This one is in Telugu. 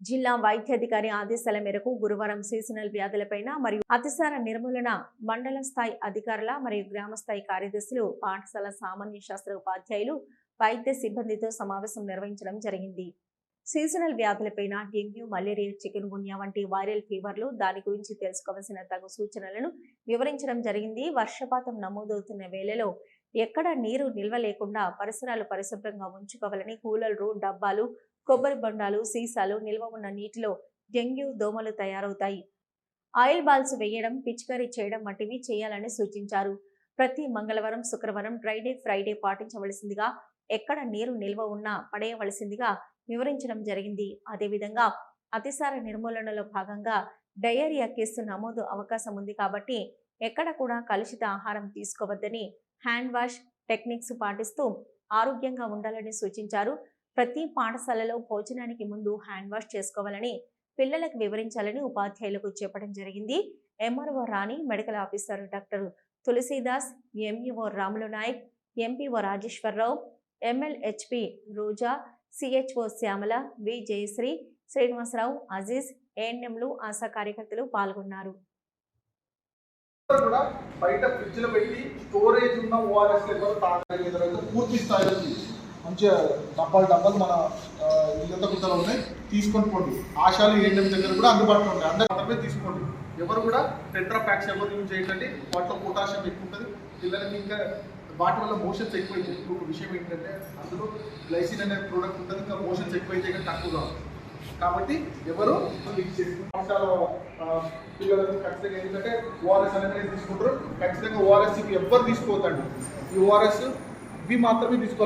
జిల్లా వైద్యాధికారి ఆదేశాల మేరకు గురువారం సీజనల్ వ్యాధులపైన మరియు అతిసార నిర్మూలన మండల స్థాయి అధికారుల మరియు గ్రామ స్థాయి కార్యదర్శులు పాఠశాల సామాన్య శాస్త్ర ఉపాధ్యాయులు వైద్య సిబ్బందితో సమావేశం నిర్వహించడం జరిగింది. సీజనల్ వ్యాధులపైన డెంగ్యూ మలేరియా చికెన్ గున్యా వంటి వైరల్ ఫీవర్లు దాని గురించి తెలుసుకోవాల్సిన తగు సూచనలను వివరించడం జరిగింది. వర్షపాతం నమోదవుతున్న వేళలో ఎక్కడ నీరు నిల్వ లేకుండా పరిసరాలు పరిశుభ్రంగా ఉంచుకోవాలని కూలర్లు డబ్బాలు కొబ్బరి బొండాలు సీసాలు నిల్వ ఉన్న నీటిలో డెంగ్యూ దోమలు తయారవుతాయి. ఆయిల్ బాల్స్ వేయడం పిచికారీ చేయడం వంటివి చేయాలని సూచించారు. ప్రతి మంగళవారం శుక్రవారం డ్రైడే ఫ్రైడే పాటించవలసిందిగా ఎక్కడ నీరు నిల్వ ఉన్నా పడేయవలసిందిగా వివరించడం జరిగింది. అదేవిధంగా అతిసార నిర్మూలనలో భాగంగా డయేరియా కేసు నమోదు అవకాశం ఉంది కాబట్టి ఎక్కడ కూడా కలుషిత ఆహారం తీసుకోవద్దని హ్యాండ్ వాష్ టెక్నిక్స్ పాటిస్తూ ఆరోగ్యంగా ఉండాలని సూచించారు. ప్రతి పాఠశాలలో భోజనానికి ముందు హ్యాండ్ వాష్ చేసుకోవాలని పిల్లలకు వివరించాలని ఉపాధ్యాయులకు చెప్పడం జరిగింది. MRO Rani medical officer doctor Tulasidas MEO Ramulu Naik MPO Rajeshwararao MLHP Roja CHO Shyamala V Jayashree Srinivasarao Aziz ఏఎన్ఎంలు ఆశా కార్యకర్తలు పాల్గొన్నారు. బయట పెట్టి స్టోరేజ్ ఉన్న ఓఆర్ఎస్ పూర్తి స్థాయిలో మంచిగా డబ్బాలు డబ్బాలు మన ఇల్లంతా గుంతలు ఉన్నాయి. తీసుకొని పోండి. ఆశాలు ఏంటి దగ్గర కూడా అందుబాటులో ఉంటాయి అందరూ మాత్రమే తీసుకోండి. ఎవరు కూడా టెట్రా ప్యాక్స్ ఎవరు యూజ్ చేయండి వాటిలో పొటాషియం ఎక్కువ ఉంటుంది. పిల్లలకి ఇంకా వాటి వల్ల మోషన్స్ ఎక్కువైతే ఇంకొక విషయం ఏంటంటే అందులో గ్లైసిన్ అనే ప్రోడక్ట్ ఉంటుంది. ఇంకా మోషన్స్ ఎక్కువైతే కానీ తక్కువగా కాబట్టి ఎవరు లీక్ పిల్లలకు ఖచ్చితంగా ఎందుకంటే ఓఆర్ఎస్ అనేది తీసుకుంటారు. ఖచ్చితంగా ఓఆర్ఎస్ ఇవి ఎవ్వరు తీసుకోవద్దండి. ఈ ఓఆర్ఎస్ ఇవి మాత్రమే తీసుకోవాలి.